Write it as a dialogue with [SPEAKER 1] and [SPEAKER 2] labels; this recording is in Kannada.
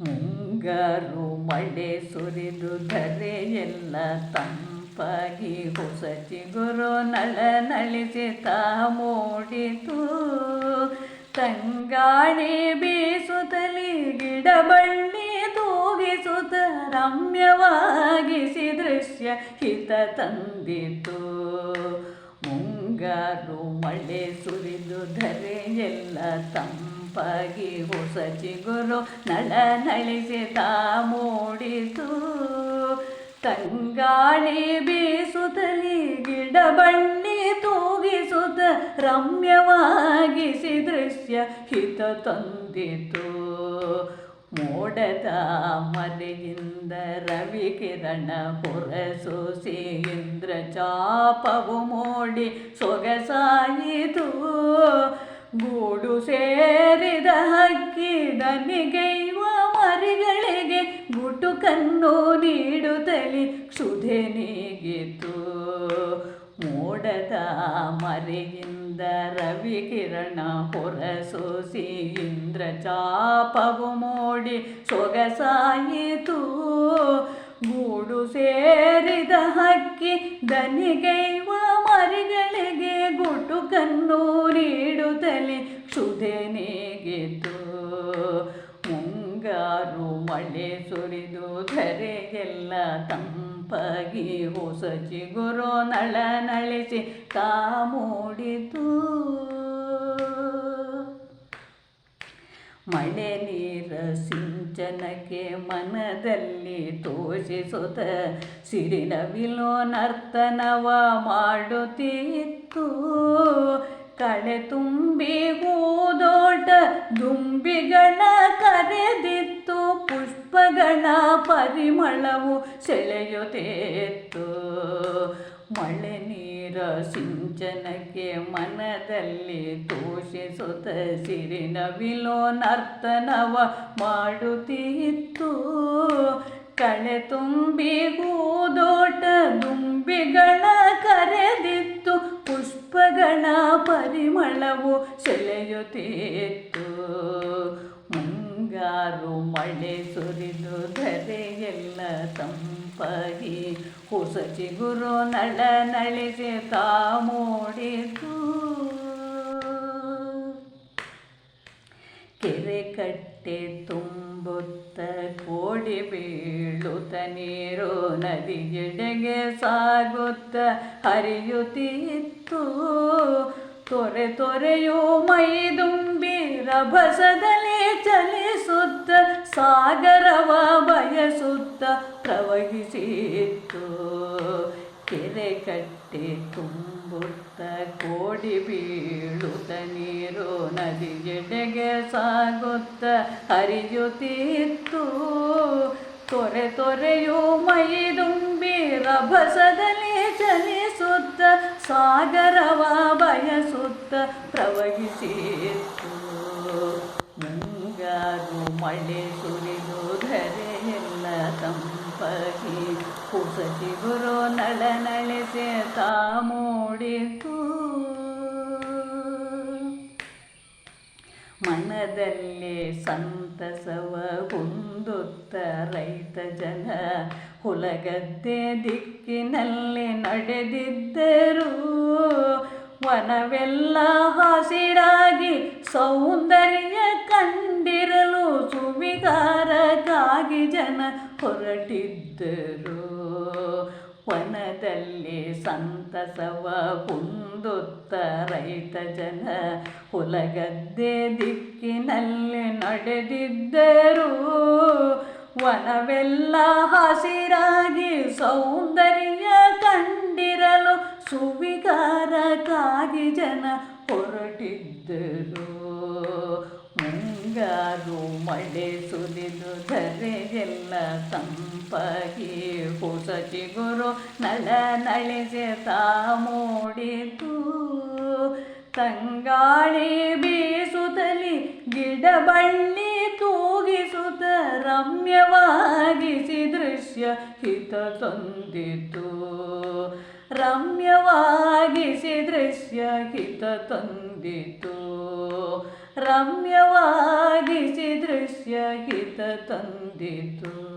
[SPEAKER 1] ಮುಂಗಾರು ಮಳೆ ಸುರಿದು ಧರೆಯೆಲ್ಲ ತಂಪಾಗಿ ಹೊಸ ಗುರು ನಳ ನಳಿಸಿ ತಾ ಮೂಡಿತು. ತಂಗಾಣಿ ಬೀಸುತ್ತಲಿ ಗಿಡ ಬಳ್ಳಿ ತೂಗಿಸುತ್ತ ರಮ್ಯವಾಗಿಸಿ ದೃಶ್ಯ ಹಿತ ತಂದಿತು. ಮುಂಗಾರು ಮಳೆ ಸುರಿದು ಧರೆಯೆಲ್ಲ ತಂಪಾಗಿ ಹೊಸ ಚಿಗುರು ನಳ ತಾ ಮೂಡಿತು ತಂಗಾಳಿ ಬೀಸುತ್ತಲಿ ಗಿಡ ಬಳ್ಳಿ ತೂಗಿಸುತ್ತ ರಮ್ಯವಾಗಿಸಿ ದೃಶ್ಯ ಹಿತ ತಂದಿತು. ಮೋಡದ ಮಲೆಯಿಂದ ರವಿ ಕಿರಣ ಹೊರಸೂಸಿ ಇಂದ್ರ ಚಾಪವು ಮೂಡಿ ಸೊಗಸಾಯಿತು. ಹಕ್ಕಿ ಮರಿಗಳಿಗೆ ಮರಿಗಳಿಗೆ ಗುಟುಕನ್ನು ನೀಡುತ್ತಲಿ ಕ್ಷುಧೆ ನೀಗಿತು ಮೋಡದ ಮರೆಯಿಂದ ರವಿ ಕಿರಣ ಹೊರಸೂಸಿ ಇಂದ್ರ ಚಾಪವು ಮೂಡಿ ಸೊಗಸಾಯಿತು. ಗೂಡು ಸೇರಿದ ಹಕ್ಕಿ ದನಿಗೈವ ಮರಿಗಳಿಗೆ ಗುಟುಕನ್ನು ನೀಡುತ್ತಲೇ ನೀಗಿತು ಮುಂಗಾರು ಮಳೆ ಸುರಿದು ಧರೆಗೆಲ್ಲ ತಂಪಾಗಿ ಹೊಸ ಚಿಗುರು ನಳ ನಳಿಸಿ ತಾ ಮೂಡಿತು ಮಳೆ ನೀರ ಸಿಂಚನಕ್ಕೆ ಮನದಲ್ಲಿ ತೋಷಿಸುತ್ತ ಸಿರಿನವಿಲು ನರ್ತನವ ಮಾಡುತ್ತಿತ್ತು. ಕಳೆ ತುಂಬಿ ಹೂದೋಟ ದುಂಬಿಗಳ ಕರೆದಿತ್ತು ಪುಷ್ಪಗಳ ಪರಿಮಳವು ಸೆಳೆಯುತ್ತಿತ್ತು ಮಳೆ ನೀರ ಸಿಂಚನಕ್ಕೆ ಮನದಲ್ಲಿ ತೋಷಿಸುತ್ತ ಸಿರಿನವಿಲೋ ನರ್ತನವ ಮಾಡುತ್ತಿತ್ತು. ಕಳೆ ತುಂಬಿ ಕೂದೋಟ ದುಂಬಿಗಳ ಕರೆದಿತ್ತು. ಪುಷ್ಪಗಳ ಪರಿಮಳವು ಸೆಳೆಯುತ್ತಿತ್ತು ಮುಂಗಾರು ಮಳೆ ಸುರಿದು ಧರೆಯೆಲ್ಲ ತಂಪಾಗಿ. ಹೊಸ ಚಿಗುರು ನಳ ನಳಿಸಿ ತಾ ಮೂಡಿತು ಕೆರೆ ಕಟ್ಟೆ ತುಂಬುತ್ತ ಕೋಡಿ ಬೀಳುತ್ತ ನೀರು ನದಿಗೆಡೆಗೆ ಸಾಗುತ್ತ ಹರಿಯುತ್ತಿತ್ತು. ತೊರೆ ತೊರೆಯೋ ಮೈದುಂಬಿ ರಭಸದಲ್ಲಿ ಚಲಿಸುತ್ತ, ಸಾಗರವ ಬಯಸುತ್ತ ಪ್ರವಹಿಸಿತ್ತು. ಕೆರೆ ಕಟ್ಟೆ ತುಂಬುತ್ತ ಕೋಡಿ ಬೀಳುತ್ತ, ನೀರು ನದಿಗೆಡೆಗೆ ಸಾಗುತ್ತ ಹರಿಯುತ್ತಿತ್ತು. ತೊರೆ ತೊರೆಯೋ ಮೈದುಂಬಿ ರಭಸದಲ್ಲಿ ಚಲಿಸುತ್ತ ಸಾಗರವ ಬಯಸುತ್ತ ಪ್ರವಹಿಸಿತ್ತು ಮುಂಗಾರು ಮಳೆ ಸುರಿದು ಧರೆಯೆಲ್ಲ ತಂಪಾಗಿ. ಕುಸಿ ಗುರು ನಳ ನಳಿಸಿ ತಾ ಮೂಡಿತು ಮನದಲ್ಲಿ ಸಂತಸವ ಹೊಂದುತ್ತ ರೈತ ಜನ ಹುಲಗದ್ದೆ ದಿಕ್ಕಿನಲ್ಲಿ ನಡೆದಿದ್ದರು ವನವೆಲ್ಲ ಹಸಿರಾಗಿ ಸೌಂದರ್ಯ ಕಂಡಿರಲು ಸುವಿಗಾರಕ್ಕಾಗಿ ಜನ ಹೊರಟಿದ್ದರು. ವನದಲ್ಲಿ ಸಂತಸವ ಹೊಂದುತ್ತ ರೈತ ಜನ ಹೊಲಗದ್ದೆ ದಿಕ್ಕಿನಲ್ಲಿ ನಡೆದಿದ್ದರು ವನವೆಲ್ಲ ಹಸಿರಾಗಿ ಜನ ಹೊರಟಿದ್ದರು. ಮುಂಗಾರು ಮಳೆ ಸುರಿದು ಧರೆಯೆಲ್ಲ ತಂಪಾಗಿ ಹೊಸ ಚಿಗುರು ನಳ ನಳಿಸೆ ತಾ ಮೂಡಿತು. ತಂಗಾಳಿ ಬೀಸುತ್ತಲಿ ಗಿಡ ಬಳ್ಳಿ ತೂಗಿಸುತ್ತ ರಮ್ಯವಾಗಿಸಿ ದೃಶ್ಯ ಹಿತ ತಂದಿತು. ರಮ್ಯವಾಗಿಸಿ ದೃಶ್ಯ ಹಿತ ತಂದಿತು. ರಮ್ಯವಾಗಿಸಿ ದೃಶ್ಯ ಹಿತ ತಂದಿತು.